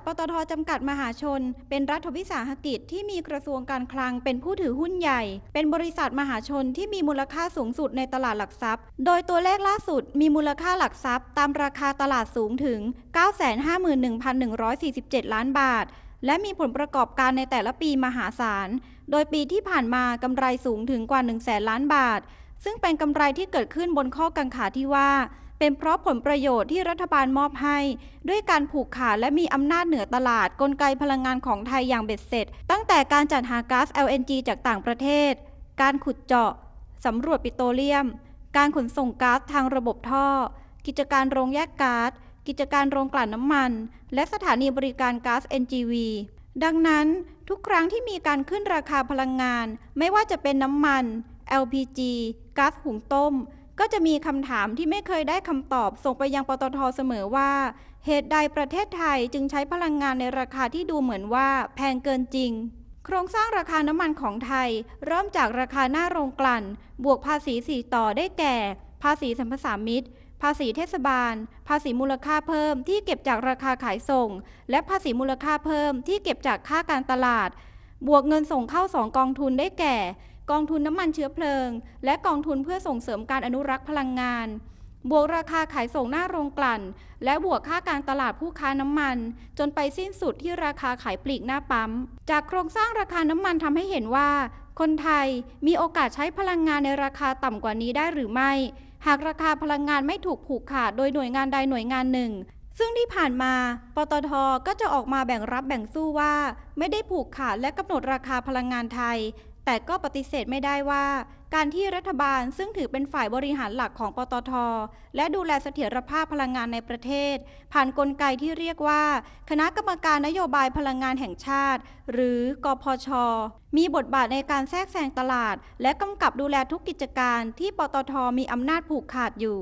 ทปตทจำกัดมหาชน เป็นรัฐวิสาหกิจที่มีกระทรวงการคลังเป็นผู้ถือหุ้นใหญ่ เป็นบริษัทมหาชนที่มีมูลค่าสูงสุดในตลาดหลักทรัพย์ โดยตัวเลขล่าสุดมีมูลค่าหลักทรัพย์ ตามราคาตลาดสูงถึง 951,147 ล้านบาท และมีผลประกอบการในแต่ละปีมหาศาล โดยปีที่ผ่านมากำไรสูงถึงกว่า 1 0 0 0 0แสนล้านบาท ซึ่งเป็นกำไรที่เกิดขึ้นบนข้อกังขาที่ว่า เป็นเพราะผลประโยชน์ที่รัฐบาลมอบให้ ด้วยการผูกขาดและมีอำนาจเหนือตลาดกลไกพลังงานของไทยอย่างเบ็ดเสร็จ ตั้งแต่การจัดหาก๊าซ LNG จากต่างประเทศ การขุดเจาะสำรวจปิโตรเลียม การขนส่งก๊าซทางระบบท่อ กิจการโรงแยกก๊าซกิจการโรงกลั่นน้ำมัน และสถานีบริการก๊าซ NGV ดังนั้นทุกครั้งที่มีการขึ้นราคาพลังงาน ไม่ว่าจะเป็นน้ำมัน LPG ก๊าซหุงต้ม ก็จะมีคำถามที่ไม่เคยได้คำตอบส่งไปยังปตทเสมอว่า เหตุใดประเทศไทยจึงใช้พลังงานในราคาที่ดูเหมือนว่าแพงเกินจริง โครงสร้างราคาน้ำมันของไทย เริ่มจากราคาหน้าโรงกลั่น บวกภาษีสี่ต่อได้แก่ ภาษีสัมปสามิตรภาษีเทศบาล ภาษีมูลค่าเพิ่มที่เก็บจากราคาขายส่ง และภาษีมูลค่าเพิ่มที่เก็บจากค่าการตลาด บวกเงินส่งเข้าสองกองทุนได้แก่ กองทุนน้ำมันเชื้อเพลิง และกองทุนเพื่อส่งเสริมการอนุรักษ์พลังงาน บวกราคาขายส่งหน้าโรงกลั่น และบวกค่าการตลาดผู้ค้าน้ำมัน จนไปสิ้นสุดที่ราคาขายปลีกหน้าปั๊ม จากโครงสร้างราคาน้ำมันทำให้เห็นว่า คนไทยมีโอกาสใช้พลังงานในราคาต่ำกว่านี้ได้หรือไม่ หากราคาพลังงานไม่ถูกผูกขาดโดยหน่วยงานใดหน่วยงานหนึ่งซึ่งที่ผ่านมา ปตท ก็จะออกมาแบ่งรับแบ่งสู้ว่า ไม่ได้ผูกขาดและกำหนดราคาพลังงานไทย แต่ก็ปฏิเสธไม่ได้ว่า การที่รัฐบาลซึ่งถือเป็นฝ่ายบริหารหลักของปตท และดูแลเสถียรภาพพลังงานในประเทศ ผ่านนกลไกที่เรียกว่า คณะกรรมการนโยบายพลังงานแห่งชาติ หรือกพช มีบทบาทในการแทรกแซงตลาด และกำกับดูแลทุกกิจการที่ปตทมีอำนาจผูกขาดอยู่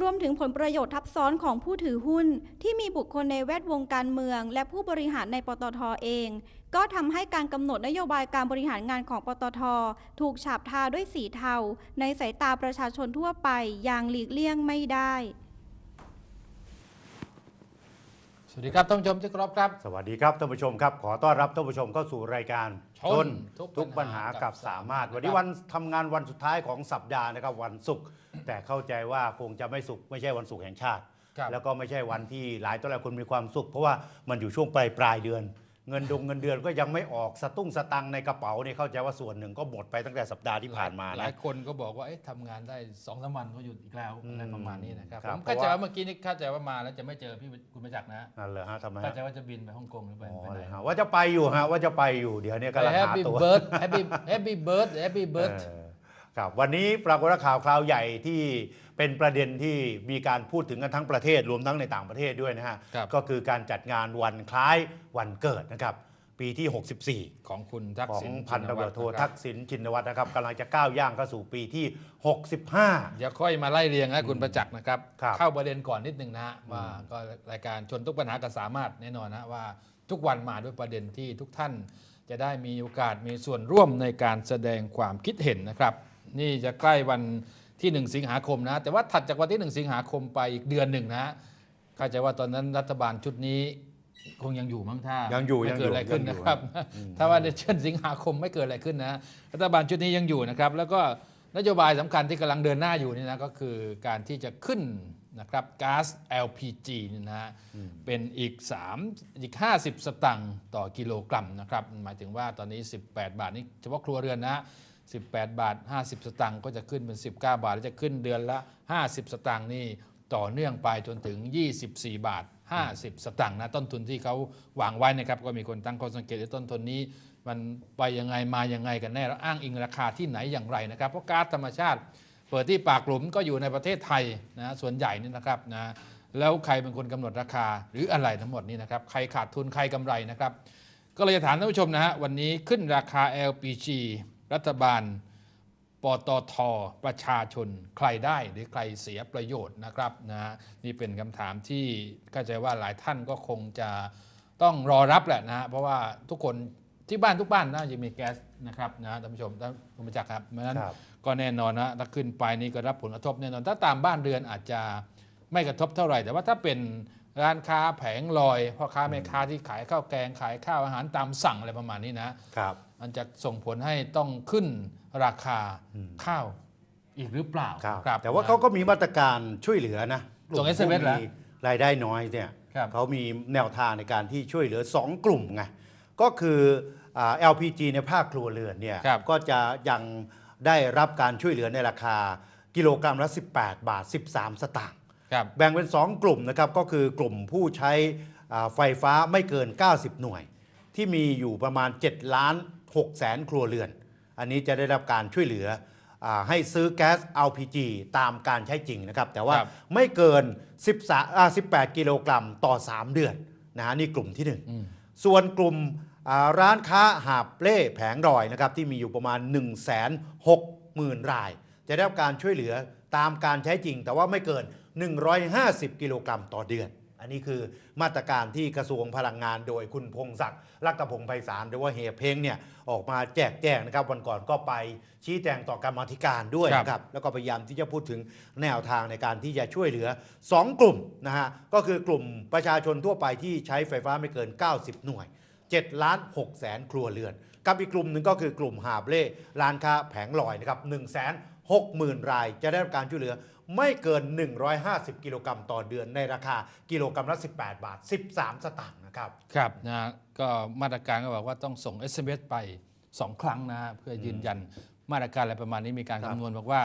รวมถึงผลประโยชน์ทับซ้อนของผู้ถือหุ้น ที่มีบุคคลในแวดวงการเมือง และผู้บริหารในปตทเอง ก็ทำให้การกำหนดนโยบายการบริหารงานของปตท ถูกฉาบทาด้วยสีเทา ในสายตาประชาชนทั่วไปอย่างหลีกเลี่ยงไม่ได้ สวัสดีครับท่านผู้ชมที่เคารพครับ สวัสดีครับท่านผู้ชมครับ ขอต้อนรับท่านผู้ชมเข้าสู่รายการชนทุกทุกปัปัญญหาหากักับบสามารถสามารถ วันนี้วันทำงานวันสุดท้ายของสัปดาห์นะครับวันศุกร์แต่เข้าใจว่าคงจะไม่สุขไม่ใช่วันศุกร์แห่งชาติครับแล้วก็ไม่ใช่วันที่หลายต่อหลายคนมีความสุข เพราะว่ามันอยู่ช่วงปลายปลายเดือน เงินดงเงินเดือนก็ยังไม่ออกสตุ้งสตังค์ในกระเป๋าเนี่ยเข้าใจว่าส่วนหนึ่งก็หมดไปตั้งแต่สัปดาห์ที่ผ่านมาหนะลายคนก็บอกว่าเอ๊ะทำงานได้สองสามวันก็หยุดอีกแล้วอืมอะไรประมาณนี้นะครับครับผมเพเข้าราะใจว่าว่าเมื่อกี้นี่เข้าใจว่ามาแล้วจะไม่เจอพี่คุณประจักษ์นะนั่นเหรอฮะทำไมเข้าฮะใจว่าจะบินไปฮ่องกงหรือไปอ๋อไปไหนเลยฮะว่าจะไปอยู่ฮะว่าจะไปอยู่เดี๋ยวเนี้กำลังแฮปหาปี้ตัวเบิร์ดแฮปปี้แฮปปี้เบิร์ดแฮปปี้เบิร์ดเออ ครับวันนี้ปรากฏว่าข่าวคราวใหญ่ที่เป็นประเด็นที่มีการพูดถึงกันทั้งประเทศรวมทั้งในต่างประเทศด้วยนะฮะครับก็คือการจัดงานวันคล้ายวันเกิดนะครับปีที่ของคุณทัก64ของษิณพันตำรวจโทชินวัตรทักษิณชินวัตรนะครับกำลังจะก้าวย่างเข้าสู่ปีที่ 65เดี๋ยวค่อยมาไล่เรียงนะคุณประจักษ์นะครับครับ เข้าประเด็นก่อนนิดนึงนะฮะว่าก็รายการชนทุกปัญหาก็สามารถแน่นอนนะว่าทุกวันมาด้วยประเด็นที่ทุกท่านจะได้มีโอกาสมีส่วนร่วมในการแสดงความคิดเห็นนะครับ นี่จะใกล้วันที่ 1 สิงหาคมนะ แต่ว่าถัดจากวันที่ 1 สิงหาคมไปอีกเดือนหนึ่งนะเข้าใจว่าตอนนั้นรัฐบาลชุดนี้คงยังอยู่มั้งถ้ายังอยู่ไม่ยังอยู่เกิดอะไรขึ้นยังอยู่นะครับอืมถ้าว่าในเดือนสิงหาคมไม่เกิดอะไรขึ้นนะ รัฐบาลชุดนี้ยังอยู่นะครับ แล้วก็นโยบายสำคัญที่กำลังเดินหน้าอยู่นี่นะก็คือการที่จะขึ้นนะครับก๊าซ LPG นี่นะฮะเป็นอีก 3 อีก 50 สตังค์ต่อกิโลกรัมนะครับ หมายถึงว่าตอนนี้ 18 บาทนี่เฉพาะครัวเรือนนะ 18 บาท 50 สตังค์ก็จะขึ้นเป็น 19 บาท แล้วจะขึ้นเดือนละ 50 สตังค์นี่ต่อเนื่องไปจนถึง 24 บาท 50 สตังค์นะต้นทุนที่เขาวางไว้นะครับก็มีคนตั้งข้อสังเกตว่าต้นทุนนี้ มันไปยังไงมายังไงกันแน่แล้วอ้างอิงราคาที่ไหนอย่างไรนะครับ เพราะก๊าซธรรมชาติ เปิดที่ปากหลุมก็อยู่ในประเทศไทยนะส่วนใหญ่นี่นะครับนะแล้วใครเป็นคนกำหนดราคาหรืออะไรทั้งหมดนี้นะครับใครขาดทุนใครกำไรนะครับ ก็เลยจะถามท่านผู้ชมนะฮะวันนี้ขึ้นราคา LPG รัฐบาลปตทประชาชนใครได้หรือใครเสียประโยชน์นะครับนะฮะนี่เป็นคำถามที่เข้าใจว่าหลายท่านก็คงจะต้องรอรับแหละนะฮะเพราะว่าทุกคนที่บ้านทุกบ้านน่าจะมีแก๊สนะครับนะฮะท่านผู้ชมท่านผู้จักครับเพราะฉะนั้นครับก็แน่นอนนะถ้าขึ้นไปนี่ก็รับผลกระทบแน่นอน ถ้าตามบ้านเรือนอาจจะไม่กระทบเท่าไหร่ แต่ว่าถ้าเป็นร้านค้าแผงลอยพ่อค้าแม่ค้าที่ขายข้าวแกงขายข้าวอาหารตามสั่งอะไรประมาณนี้นะครับ มันจะส่งผลให้ต้องขึ้นราคาข้าวอีกหรือเปล่าครับครับแต่ว่าเขาก็มีมาตรการช่วยเหลือนะส่งกลุ่ม SMS ผู้เหรอมีรายได้น้อยเนี่ยครับเขามีแนวทางในการที่ช่วยเหลือ 2 กลุ่มไงก็คืออ่า LPG ในภาคครัวเรือนเนี่ยครับก็จะยังได้รับการช่วยเหลือในราคากิโลกรัมละ 18 บาท 13 สตางค์ครับแบ่งเป็น 2 กลุ่มนะครับก็คือกลุ่มผู้ใช้อ่าไฟฟ้าไม่เกิน 90 หน่วย ที่มีอยู่ประมาณ 7 ล้าน 6แสนครัวเรือน อันนี้จะได้รับการช่วยเหลืออาให้ซื้อแก๊ส LPG ตามการใช้จริงนะครับ แต่ว่าครับไม่เกิน 13อ่า18 กิโลกรัมต่อ 3 เดือนนะฮะนี่กลุ่มที่อืม1ส่วนกลุ่มอ่าร้านค้าหาบเล่แผงรอยนะครับที่มีอยู่ประมาณ 1 6 0 0 0 0 ราย จะได้รับการช่วยเหลือตามการใช้จริง แต่ว่าไม่เกิน 150 กิโลกรัมต่อเดือน อันนี้คือมาตรการที่กระทรวงพลังงานโดยคุณพงศักดิ์รัตพงศ์ไพศาลหรือว่าเฮยเพ้งเนี่ยออกมาแจกแจงนะครับวันก่อนก็ไปชี้แจงต่อกรรมาธิการด้วยครับนะครับแล้วก็พยายามที่จะพูดถึงแนวทางในการที่จะช่วยเหลือ 2 กลุ่มนะฮะก็คือกลุ่มประชาชนทั่วไปที่ใช้ไฟฟ้าไม่เกิน 90 หน่วย7ล้าน6แสนครัวเรือนกับอีกกลุ่มหนึ่งก็คือกลุ่มหาบเล่ร้านค้าแผงลอยนะครับ1 6 0 0 0 0 รายจะได้รับการช่วยเหลือ ไม่เกิน 150 กิโลกรัมต่อเดือนในราคากิโลกรัมละ 18 บาท 13 สตางค์นะครับ ครับนะฮะก็มาตรการก็บอกว่าต้องส่ง SMS ไป 2 ครั้งนะฮะเพื่อยืนยันมาตรการอะไรประมาณนี้มีการครับคำนวณบอกว่า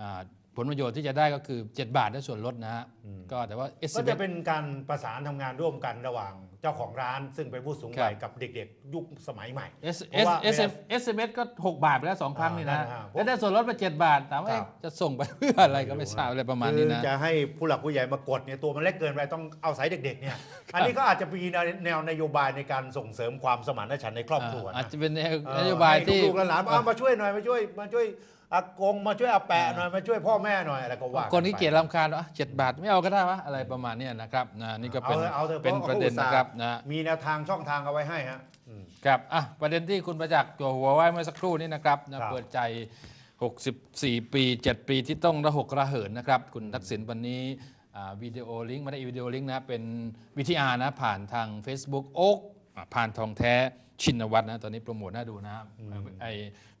อ่า ผลประโยชน์ที่จะได้ก็คือ 7 บาทได้ส่วนลดนะฮะก็แต่ว่าก็ SMS จะเป็นการประสานทำงานร่วมกันระหว่างเจ้าของร้านซึ่งเป็นผู้สูงวัยครับกับเด็กๆ ยุคสมัยใหม่ S เพราะ S ว่า S SMS ก็ 6 บาทไปแล้ว2ครั้งนี่นะอ่านั่นนะแล้วได้ส่วนลดไป 7 บาทถามว่าครับเอ๊ะจะส่งไปเพื่ออะไรก็ไม่ทราบอะไรประมาณนี้คือนะจะให้ผู้หลักผู้ใหญ่มากดเนี่ยตัวมันเล็กเกินไปต้องเอาสายเด็กๆเนี่ยอันนี้ก็อาจจะมีแนวนโยบายในการส่งเสริมความสมานฉันท์ในครอบครัวอาจนะจะเป็นแนวเออนโยบายที่ให้ลูกๆหลานๆเอามาช่วยหน่อยมาช่วยมาช่วย อากงมาช่วยอาแปะหน่อยมาช่วยพ่อแม่หน่อยอะไรก็ว่าคนที่ไปเกลียดรำคาญว่าเจ็ดบาทไม่เอาก็ได้วะอะไรประมาณเนี้ยนะครับนะนี่ก็เป็นเอาเถอะเอาเถอะเป็นเพราะประเด็นเขาอุตส่าห์นะครับนะมีแนวทางช่องทางเอาไว้ให้ฮะอืมครับอะประเด็นที่คุณประจักษ์จั่วหัวไว้เมื่อสักครู่นี้นะครับนะครับเปิดใจ 64 ปี 7 ปีที่ต้องระหกระเหินนะครับ คุณทักษิณวันนี้อ่าวิดีโอลิงก์ไม่ได้วิดีโอลิงก์นะเป็นวิทีอาร์นะผ่านทาง Facebook โอ๊ก อะผ่านทองแท้ชินวัตรนะตอนนี้โปรโมทน่าดูนะครับไอ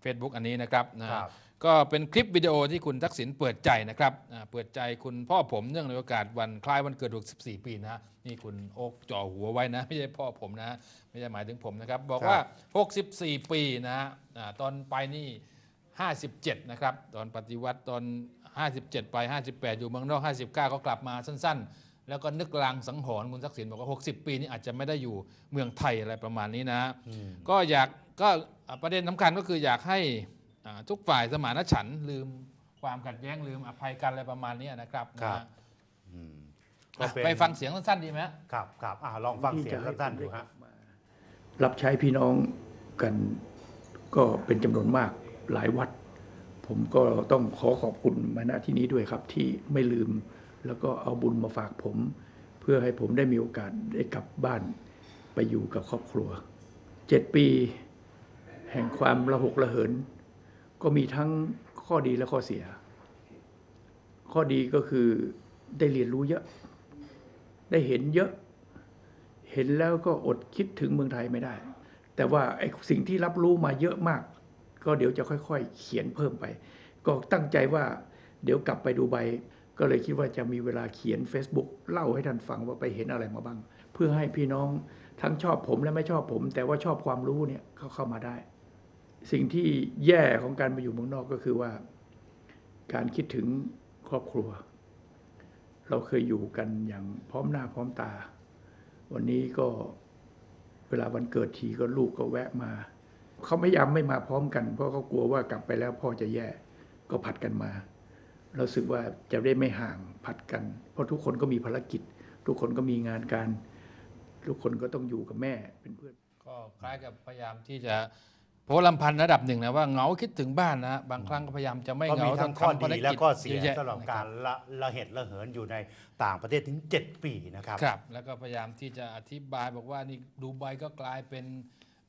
เฟซบุ๊กอันนี้นะครับนะครับก็เป็นคลิปวิดีโอที่คุณทักษิณเปิดใจนะครับอ่าเปิดใจคุณพ่อผมเนื่องในโอกาสวันคล้ายวันเกิด 64 ปีนะนี่คุณโอ๊กจ่อหัวไว้นะ ไม่ใช่พ่อผมนะ ไม่ใช่หมายถึงผมนะครับ บอกว่า 64 ปีนะฮะอ่าตอนไปนี่ 57 นะครับ ตอนปฏิวัติตอน 57 ไป 58 อยู่เมืองนอก 59 ก็กลับมาสั้น ๆ แล้วก็นึกลางสังหรณ์คุณทักษิณบอกว่า 60 ปีนี้อาจจะไม่ได้อยู่เมืองไทยอะไรประมาณนี้นะ ก็อยากก็อ่าประเด็นสำคัญก็คืออยากให้อ่าทุกฝ่ายสมานฉันท์ลืมความขัดแย้งลืมอภัยกันอะไรประมาณนี้นะครับครับนะอืมอะก็เป็นไปฟังเสียงสั้นๆดีไหมฮะครับครับอ่าลองฟังเสียงสั้นๆดูฮะรับใช้พี่น้องกันก็เป็นจำนวนมากหลายวัด ผมก็ต้องขอขอบคุณมาณที่นี้ด้วยครับ ที่ไม่ลืม แล้วก็เอาบุญมาฝากผม เพื่อให้ผมได้มีโอกาสได้กลับบ้านไปอยู่กับครอบครัวเจ็ดปี แห่งความระหกระเหิน ก็มีทั้งข้อดีและข้อเสีย ข้อดีก็คือได้เรียนรู้เยอะ ได้เห็นเยอะ เห็นแล้วก็อดคิดถึงเมืองไทยไม่ได้ แต่ว่าไอ้สิ่งที่รับรู้มาเยอะมาก ก็เดี๋ยวจะค่อยๆ เขียนเพิ่มไป ก็ตั้งใจว่าเดี๋ยวกลับไปดูใบ ก็เลยคิดว่าจะมีเวลาเขียน Facebook เล่าให้ท่านฟังว่าไปเห็นอะไรมาบ้าง เพื่อให้พี่น้องทั้งชอบผมและไม่ชอบผม แต่ว่าชอบความรู้เนี่ยเขาเข้ามาได้ สิ่งที่แย่ของการมาอยู่เมืองนอกก็คือว่า การคิดถึงครอบครัว เราเคยอยู่กันอย่างพร้อมหน้าพร้อมตา วันนี้ก็เวลาวันเกิดทีก็ลูกก็แวะมาเขาพยายามไม่มาพร้อมกัน เพราะเขากลัวว่ากลับไปแล้วพ่อจะแย่ก็ผัดกันมา ราสึกว่าจะได้ไม่ห่างผัดกัน เพราะทุกคนก็มีภารกิจ ทุกคนก็มีงานการ ทุกคนก็ต้องอยู่กับแม่เป็นเพื่อน ก็คล้ายกับพยายามที่จะโพลำพันธ์ระดับหนึ่งนะว่าเหงาคิดถึงบ้านนะบางครั้งก็พยายามจะไม่ก็เหงามีต้ทั้องงข้อทำภารดีกิจและก็เสียอะแะสำหรับนะคการละละเหตุละเหินอยู่ในต่างประเทศถึง 7 ปีนะครับ ครับ แล้วก็พยายามที่จะอธิบายบอกว่านี่ดูไบก็กลายเป็น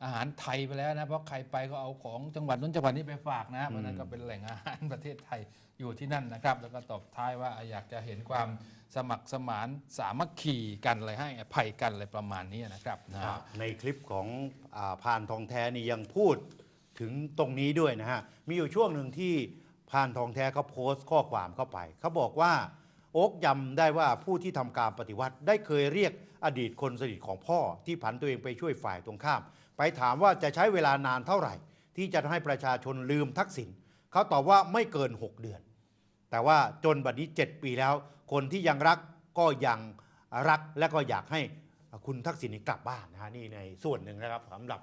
อาหารไทยไปแล้วนะเพราะใครไปก็เอาของจังหวัดนู้นจังหวัดนี้ไปฝากนะเพราะฉะนั้นก็เป็นแหล่งอาหารประเทศไทยอยู่ที่นั่นนะครับ แล้วก็ตบท้ายว่าอยากจะเห็นความสมัครสมานสามัคคีกันอะไรให้อภัยกันอะไรประมาณนี้นะครับนะฮะในคลิปของอาพานทองแท้นี่ยังพูดถึงตรงนี้ด้วยนะฮะมีอยู่ช่วงหนึ่งที่พานทองแท้เขาโพสต์ข้อความเข้าไปเขาบอกว่าโอ๊กยำได้ว่าผู้ที่ทำการปฏิวัติได้เคยเรียกอดีตคนสนิทของพ่อที่ผันตัวเองไปช่วยฝ่ายตรงข้าม ไปถามว่าจะใช้เวลานานเท่าไหร่ ที่จะให้ประชาชนลืมทักษิณเขาตอบว่าไม่เกิน 6 เดือน แต่ว่าจนบัดนี้ 7 ปีแล้ว คนที่ยังรักก็ยังรักและก็อยากให้คุณทักษิณนี่กลับบ้านนะฮะนี่ในส่วนหนึ่งนะครับสำหรับ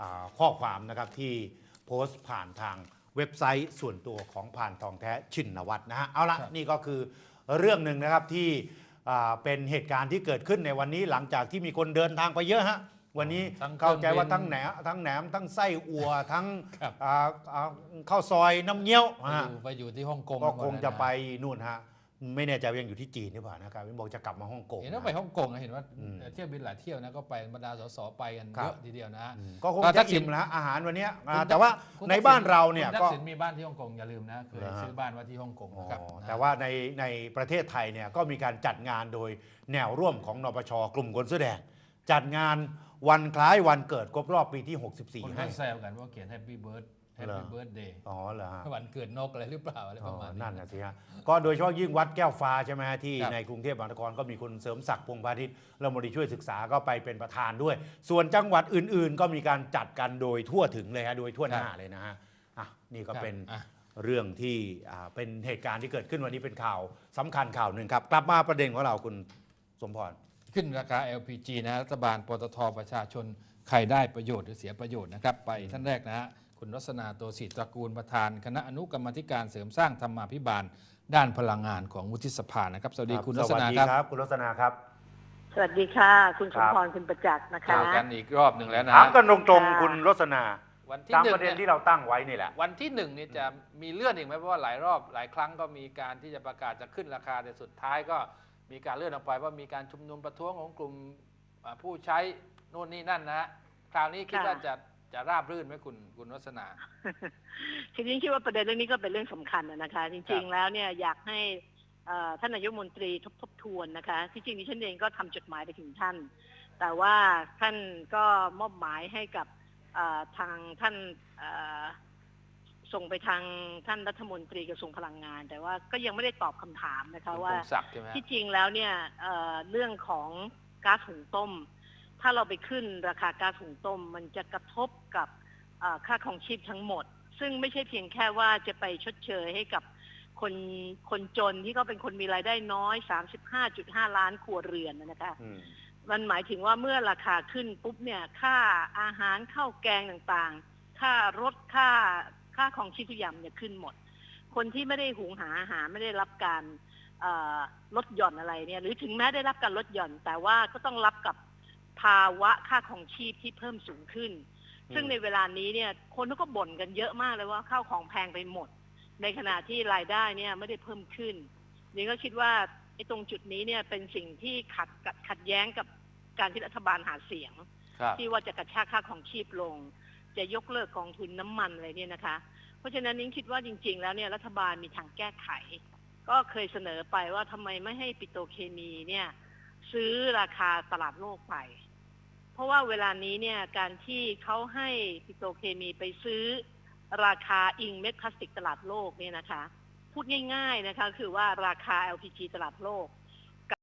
อ่าข้อความนะครับที่โพสต์ผ่านทางเว็บไซต์ส่วนตัวของผ่านทองแท้ชินวัตรนะฮะเอาละครับนี่ก็คือเรื่องหนึ่งนะครับที่อ่าเป็นเหตุการณ์ที่เกิดขึ้นในวันนี้หลังจากที่มีคนเดินทางไปเยอะฮะ วันนี้ทั้งเข้าใจว่าเครื่องบินทั้งแหนมทั้งแหนมทั้งไส้อัวทั้งครับ อ่าอ่าข้าวซอยน้ำเงี้ยวไปฮะอยู่ไปอยู่ที่ฮ่องกงก็หมดคงเลยนจะไปนู่นฮะไม่แน่ใจว่ายังอยู่ที่จีนหรือเปล่านะครับวินบอกจะกลับมาฮ่องกง เห็นว่าไปฮ่องกงนะเห็นว่าอืมเที่ยวบินหลายเที่ยวนะก็ไปบรรดาสสไปกันครัเยบ อะทีเดียวนะฮะ อืมก็คงก็ทัจะกษิณ อิ่มแล้วอาหารวันเนี้ยอ่าคุณแต่ว่าคุณในทักษิณบ้านเราเนี่ยคุณทัก็ กษิณมีบ้านที่ฮ่องกงอย่าลืมนะเคยเหรอฮะ ซื้อบ้านไว่าที่ฮ่องกงอ๋อนะครับนะ แต่ว่าในในประเทศไทยเนี่ยก็มีการจัดงานโดยแนวร่วมของนปชกลุ่มคนเสื้อแดง จัดงานวันคล้ายวันเกิดครบรอบปีที่ คน64 ก็ให้ แซวกันว่าเขียน Happy Birth เหร Happy อ Birthday อ๋อเหรอฮะ วันเกิดนกอะไรหรือเปล่าอะไรประมาณอ๋อนี้นั่นนะสิฮะ ก็โดยเฉพาะยิ่งวัดแก้วฟ้าใช่ไหมฮะที่ครับในกรุงเทพมหานครก็มีคุณเสริมศักดิ์พงษ์พาทิตย์รัฐมนตรีช่วยศึกษาก็ไปเป็นประธานด้วย ส่วนจังหวัดอื่นๆ ก็มีการจัดกันโดยทั่วถึงเลยฮะโดยทั่วหน้าเลยนะฮะอะนี่ก็เป็น อะ เรื่องที่อ่าเป็นเหตุการณ์ที่เกิดขึ้นวันนี้เป็นข่าวสำคัญข่าวหนึ่งครับ กลับมาประเด็นของเราคุณสมพร ขึ้นราคา LPG นะรัฐบาลปตทประชาชนใครได้ประโยชน์หรือเสียประโยชน์นะครับ ไปท่านแรกนะฮะคุณรัศนาโตศิตระกูลประธาน คณะอนุกรรมาธิการเสริมสร้างธรรมาภิบาล ด้านพลังงานของวุฒิสภานะครับ สวัสดีคุณรัศนาสวัสดีครับ ครับ คุณรัศนาครับ สวัสดีค่ะ คุณสครัมบพรคุณประจักษ์นะคะเจอกันอีกรอบหนึ่งแล้วนะถามกันตรงค่ะๆคุณรัศนาวันที่ตามหนึ่ปงระเด็นเนี่ยที่เราตั้งไว้นี่แหละ วันที่หนึ่งนี่จะมีเลื่อนอีกไหมเพราะว่าหลายรอบหลายครั้งก็มีการที่จะประกาศจะขึ้นราคาแต่สุดท้ายก็ มีการเลื่อนออกไปว่ามีการชุมนุมประท้วงของกลุ่มผู้ใช้โน่นนี่นั่นนะฮะคราวนี้คิดว่าจะจะราบรื่นไหมคุณคุณวัฒนาทีนี้คิดว่าประเด็นเรื่องนี้ก็เป็นเรื่องสำคัญนะคะ จริง ๆ แล้วเนี่ยอยากให้ท่านนายกมนตรีทบทบทวนนะคะ ที่จริงดิฉันเองก็ทำจดหมายไปถึงท่าน แต่ว่าท่านก็มอบหมายให้กับทางท่านอ ส่งไปทางท่านรัฐมนตรีกระทรวงพลังงาน แต่ว่าก็ยังไม่ได้ตอบคำถามนะคะว่าคุณพงศักดิ์ใช่ไหมฮะที่จริงแล้วเนี่ยเอ่อเรื่องของก๊าซหุงต้ม ถ้าเราไปขึ้นราคาก๊าซหุงต้ม มันจะกระทบกับเอ่อค่าของชีพทั้งหมด ซึ่งไม่ใช่เพียงแค่ว่าจะไปชดเชยให้กับคนคนจนที่เขาเป็นคนมีรายได้น้อย 35.5 ล้านครัวเรือนนะคะอืมมันหมายถึงว่าเมื่อราคาขึ้นปุ๊บเนี่ยค่าอาหารข้าวแกงต่างๆ ค่ารถค่า ค่าของชีพทุกอย่างเนี่ยขึ้นหมด คนที่ไม่ได้หุงหาอาหารไม่ได้รับการเอ่อลดหย่อนอะไรเนี่ย หรือถึงแม้ได้รับการลดหย่อน แต่ว่าก็ต้องรับกับภาวะค่าของชีพที่เพิ่มสูงขึ้น ซึ่งในเวลานี้เนี่ย คนเขาก็บ่นกันเยอะมากเลยว่าข้าวของแพงไปหมด ในขณะที่รายได้เนี่ยไม่ได้เพิ่มขึ้นนี่ก็คิดว่าไอ้ตรงจุดนี้เนี่ยเป็นสิ่งที่ขัดกับขัดแย้งกับการที่รัฐบาลหาเสียงครับที่ว่าจะกระชากค่าของชีพลง จะยกเลิกกองทุนน้ำมันอะไรเนี่ยนะคะ เพราะฉะนั้นนิ้งคิดว่าจริง ๆ แล้วเนี่ยรัฐบาลมีทางแก้ไข ก็เคยเสนอไปว่าทำไมไม่ให้ปิโตเคมีเนี่ยซื้อราคาตลาดโลกไป เพราะว่าเวลานี้เนี่ยการที่เขาให้ปิโตเคมีไปซื้อราคาอิงเม็ดพลาสติกตลาดโลกเนี่ยนะคะ พูดง่าย ๆนะคะ คือว่าราคา LPG ตลาดโลก